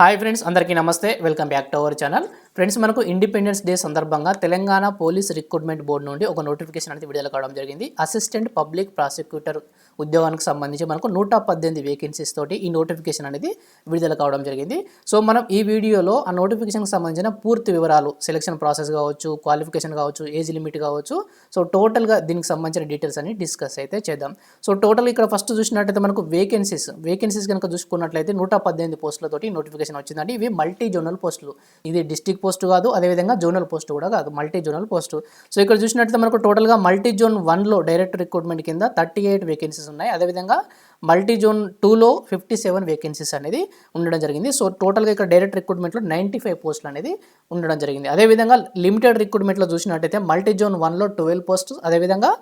Hi friends అందరికీ నమస్తే. Welcome back to our channel. Friends మనకు ఇండిపెండెన్స్ డే సందర్భంగా తెలంగాణ పోలీస్ రిక్రూట్మెంట్ బోర్డు నుండి ఒక నోటిఫికేషన్ అనేది విడుదల కావడం జరిగింది. అసిస్టెంట్ పబ్లిక్ ప్రాసిక్యూటర్ ఉద్యోగానికి సంబంధించి మనకు నూట పద్దెనిమిది వేకెన్సీస్ తోటి ఈ నోటిఫికేషన్ అనేది విడుదల కావడం జరిగింది. సో మనం ఈ వీడియోలో ఆ నోటిఫికేషన్కి సంబంధించిన పూర్తి వివరాలు సెలక్షన్ ప్రాసెస్ కావచ్చు క్వాలిఫికేషన్ కావచ్చు ఏజ్ లిమిట్ కావచ్చు సో టోటల్గా దీనికి సంబంధించిన డీటెయిల్స్ అన్ని డిస్కస్ అయితే చేద్దాం. సో టోటల్ ఇక్కడ ఫస్ట్ చూసినట్టయితే మనకు వేకెన్సీస్ వేకెన్సీస్ కనుక చూసుకున్నట్లయితే నూట పద్దెనిమిది పోస్టులతోటి నోటిఫికేషన్ వచ్చిందండి. ఇవి మల్టీ జోనల్ పోస్టులు. ఇది డిస్టిక్ పోస్ట్ కాదు అదేవిధంగా జోనల్ పోస్ట్ కూడా కాదు మల్టీ జోనల్ పోస్ట్. సో ఇక్కడ చూసినట్లయితే మనకు టోటల్గా మల్టీ జోన్ వన్లో డైరెక్ట్ రిక్రూట్మెంట్ కింద థర్టీ ఎయిట్ వేకెన్సీస్ ఉన్నాయి. అదేవిధంగా మల్టీ జోన్ టూలో ఫిఫ్టీ సెవెన్ వేకెన్సీస్ అనేది ఉండడం జరిగింది. సో టోటల్గా ఇక్కడ డైరెక్ట్ రిక్రూట్మెంట్లో నైంటీ ఫైవ్ పోస్టులు అనేది ఉండడం జరిగింది. అదేవిధంగా లిమిటెడ్ రిక్రూట్మెంట్లో చూసినట్టయితే మల్టీ జోన్ వన్లో ట్వెల్వ్ పోస్ట్ అదేవిధంగా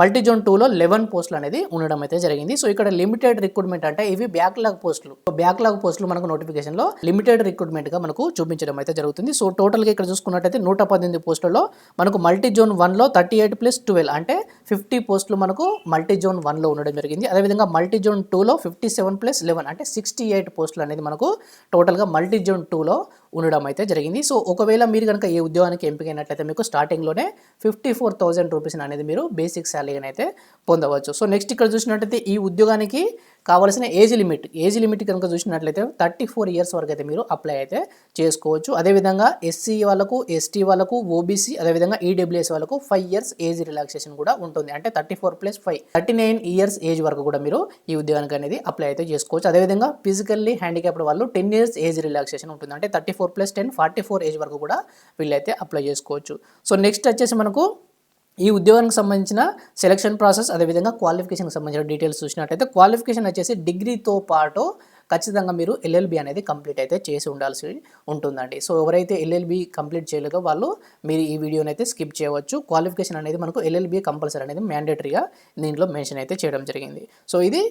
మల్టీ జోన్ టూలో లెవెన్ పోస్టులు అనేది ఉండడం అయితే జరిగింది. సో ఇక్కడ లిమిటెడ్ రిక్రూట్మెంట్ అంటే ఇవి బ్యాక్లాగ్ పోస్టులు బ్యాక్లాగ్ పోస్టులు మనకు నోటిఫికేషన్లో లిమిటెడ్ రిక్రూట్మెంట్గా మనకు చూపించడం అయితే జరుగుతుంది. సో టోటల్గా ఇక్కడ చూసుకున్నట్టయితే నూట పద్దెనిమిది పోస్టులలో మనకు మల్టీ జోన్ వన్లో థర్టీ ఎయిట్ ప్లస్ ట్వెల్వ్ అంటే ఫిఫ్టీ పోస్టులు మనకు మల్టీ జోన్ వన్లో ఉండడం జరిగింది. అదేవిధంగా మల్టీ జోన్ టూలో ఫిఫ్టీ సెవెన్ ప్లస్ లెవెన్ అంటే సిక్స్టీ ఎయిట్ పోస్టులు అనేది మనకు టోటల్గా మల్టీ జోన్ టూలో ఉండడం అయితే జరిగింది. సో ఒకవేళ మీరు కనుక ఏ ఉద్యోగానికి ఎంపికైనట్లయితే మీకు స్టార్టింగ్లోనే ఫిఫ్టీ ఫోర్ థౌజండ్ రూపీస్ అనేది మీరు బేసిక్ అయితే పొందవచ్చు. సో నెక్స్ట్ ఇక్కడ చూసినట్టయితే ఈ ఉద్యోగానికి కావాల్సిన ఏజ్ లిమిట్ ఏజ్ లిమిట్ కనుక చూసినట్లయితే థర్టీ ఫోర్ ఇయర్స్ వరకు అయితే మీరు అప్లై అయితే చేసుకోవచ్చు. అదేవిధంగా ఎస్సీ వాళ్ళకు ఎస్టీ వాళ్ళకు ఓబీసీ అదేవిధంగా ఈడబ్ల్యూఎస్ వాళ్ళకు ఫైవ్ ఇయర్స్ ఏజ్ రిలాక్సేషన్ కూడా ఉంటుంది. అంటే thirty four plus five thirty nine years age వరకు కూడా మీరు ఈ ఉద్యోగానికి అనేది అప్లై అయితే చేసుకోవచ్చు. అదేవిధంగా ఫిజికల్లీ హ్యాండిక్యాప్డ్ వాళ్ళు టెన్ ఇయర్స్ ఏజ్ రిలాక్సేషన్ ఉంటుంది. అంటే thirty four plus ten forty four age వరకు కూడా వీళ్ళైతే అప్లై చేసుకోవచ్చు. సో నెక్స్ట్ వచ్చేసి మనకు ఈ ఉద్యోగానికి సంబంధించిన సెలక్షన్ ప్రాసెస్ అదేవిధంగా క్వాలిఫికేషన్కి సంబంధించిన డీటెయిల్స్ చూసినట్టయితే క్వాలిఫికేషన్ వచ్చేసి డిగ్రీతో పాటు ఖచ్చితంగా మీరు ఎల్ఎల్బి అనేది కంప్లీట్ అయితే చేసి ఉండాల్సి ఉంటుందండి. సో ఎవరైతే ఎల్ఎల్బి కంప్లీట్ చేయలేదో వాళ్ళు మీరు ఈ వీడియోని అయితే స్కిప్ చేయవచ్చు. క్వాలిఫికేషన్ అనేది మనకు ఎల్ఎల్బి కంపల్సరీ అనేది మ్యాండేటరీగా దీంట్లో మెన్షన్ అయితే చేయడం జరిగింది. సో ఇది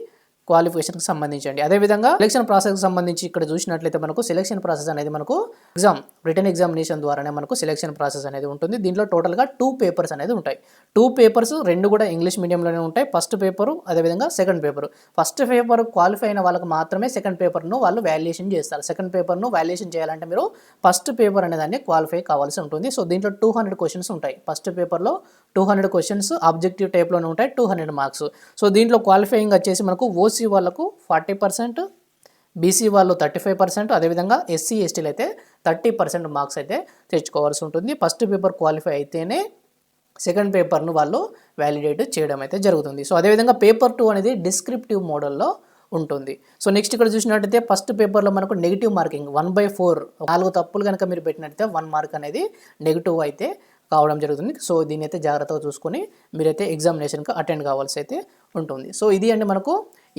క్వాలిఫికేషన్కి సంబంధించండి. అదేవిధంగా సెలక్షన్ ప్రాసెస్కి సంబంధించి ఇక్కడ చూసినట్లయితే మనకు సెలక్షన్ ప్రాసెస్ అనేది మనకు ఎగ్జామ్ రిటర్న్ ఎగ్జామినేషన్ ద్వారానే మనకు సెలక్షన్ ప్రాసెస్ అనేది ఉంటుంది. దీంట్లో టోటల్గా టూ పేపర్స్ అనేది ఉంటాయి. టూ పేపర్స్ రెండు కూడా ఇంగ్లీష్ మీడియంలోనే ఉంటాయి. ఫస్ట్ పేపరు అదేవిధంగా second paper first paper qualify అయిన వాళ్ళకి మాత్రమే సెకండ్ పేపర్ను వాళ్ళు వాల్యుయేషన్ చేస్తారు. సెకండ్ పేపర్ను వాల్యుయేషన్ చేయాలంటే మీరు ఫస్ట్ పేపర్ అనే దాన్ని క్వాలిఫై కావాల్సి ఉంటుంది. సో దీంట్లో టూ హండ్రెడ్ క్వశ్చన్స్ ఉంటాయి. ఫస్ట్ పేపర్లో టూ హండ్రెడ్ క్వశ్చన్స్ ఆబ్జెక్టివ్ టైప్లోనే ఉంటాయి. టూ హండ్రెడ్ మార్క్స్ సో దీంట్లో క్వాలిఫైయింగ్ వచ్చేసి మనకు ఓ ఓసీ వాళ్ళకు ఫార్టీ పర్సెంట్ బీసీ వాళ్ళు థర్టీ ఫైవ్ పర్సెంట్ అదేవిధంగా ఎస్సీ ఎస్టీలు అయితే థర్టీ పర్సెంట్ మార్క్స్ అయితే తెచ్చుకోవాల్సి ఉంటుంది. ఫస్ట్ పేపర్ క్వాలిఫై అయితేనే సెకండ్ పేపర్ను వాళ్ళు వ్యాలిడేట్ చేయడం అయితే జరుగుతుంది. సో అదేవిధంగా పేపర్ టూ అనేది డిస్క్రిప్టివ్ మోడల్లో ఉంటుంది. సో నెక్స్ట్ ఇక్కడ చూసినట్టయితే ఫస్ట్ పేపర్లో మనకు negative marking one by four నాలుగు తప్పులు కనుక మీరు పెట్టినట్టయితే వన్ మార్క్ అనేది నెగిటివ్ అయితే కావడం జరుగుతుంది. సో దీన్ని అయితే జాగ్రత్తగా చూసుకొని మీరైతే ఎగ్జామినేషన్కి అటెండ్ కావాల్సి అయితే ఉంటుంది. సో ఇది అండి మనకు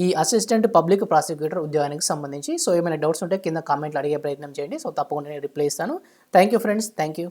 ఈ అసిస్టెంట్ పబ్లిక్ ప్రాసిక్యూటర్ ఉద్యోగానికి సంబంధించి. సో ఏమైనా డౌట్స్ ఉంటే కింద కామెంట్లు అడిగే ప్రయత్నం చేయండి. సో తప్పకుండా నేను రిప్లై ఇస్తాను. Thank you friends. Thank you